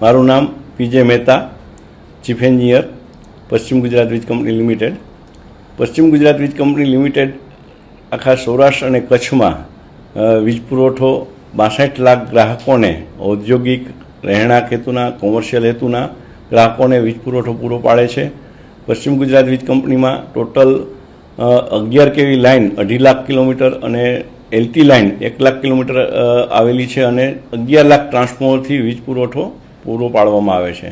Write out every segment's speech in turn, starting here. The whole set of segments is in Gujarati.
મારું નામ પીજે મહેતા, ચીફ એન્જિનિયર, પશ્ચિમ ગુજરાત વીજ કંપની લિમિટેડ. પશ્ચિમ ગુજરાત વીજ કંપની લિમિટેડ આખા સૌરાષ્ટ્ર અને કચ્છમાં વીજ પુરવઠો બાસઠ લાખ ગ્રાહકોને ઔદ્યોગિક રહેણાંક હેતુના, કોમર્શિયલ હેતુના ગ્રાહકોને વીજ પુરવઠો પૂરો પાડે છે. પશ્ચિમ ગુજરાત વીજ કંપનીમાં ટોટલ અગિયાર કેવી લાઇન અઢી લાખ કિલોમીટર અને એલટી લાઇન એક લાખ કિલોમીટર આવેલી છે અને અગિયાર લાખ ટ્રાન્સફોર્મરથી વીજ પુરવઠો પૂરો પાડવામાં આવે છે.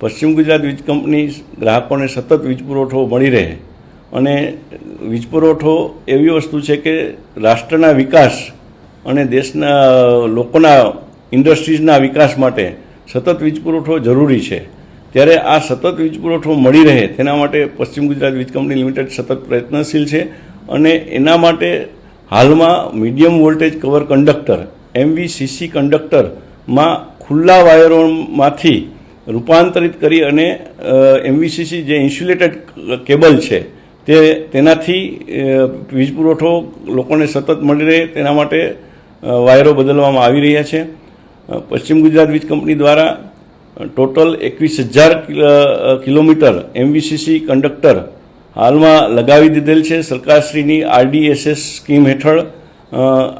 પશ્ચિમ ગુજરાત વીજ કંપની ગ્રાહકોને સતત વીજ પુરવઠો મળી રહે અને વીજ પુરવઠો એવી વસ્તુ છે કે રાષ્ટ્રના વિકાસ અને દેશના, લોકોના ઇન્ડસ્ટ્રીઝના વિકાસ માટે સતત વીજ પુરવઠો જરૂરી છે. ત્યારે આ સતત વીજ પુરવઠો મળી રહે તેના માટે પશ્ચિમ ગુજરાત વીજ કંપની લિમિટેડ સતત પ્રયત્નશીલ છે અને એના માટે હાલમાં medium voltage cover conductor, MVCC કંડક્ટરમાં ખુલ્લા વાયરોમાંથી રૂપાંતરિત કરી અને એમવીસીસી જે ઇન્સ્યુલેટેડ કેબલ છે, તે તેનાથી વીજ પુરવઠો લોકોને સતત મળી રહે તેના માટે વાયરો બદલવામાં આવી રહ્યા છે. પશ્ચિમ ગુજરાત વીજ કંપની દ્વારા ટોટલ એકવીસ હજાર કિલોમીટર એમવીસીસી કંડક્ટર હાલમાં લગાવી દીધેલ છે. સરકારશ્રીની આરડીએસએસ સ્કીમ હેઠળ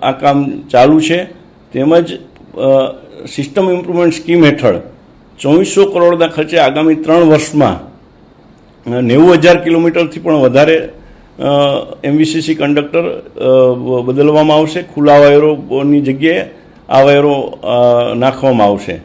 આ કામ ચાલુ છે. તેમજ સિસ્ટમ ઇમ્પ્રુવમેન્ટ સ્કીમ હેઠળ ચોવીસો કરોડના ખર્ચે આગામી ત્રણ વર્ષમાં નેવું હજાર કિલોમીટરથી પણ વધારે એમવીસીસી કંડક્ટર બદલવામાં આવશે. ખુલ્લા વાયરોની જગ્યાએ આ વાયરો નાખવામાં આવશે.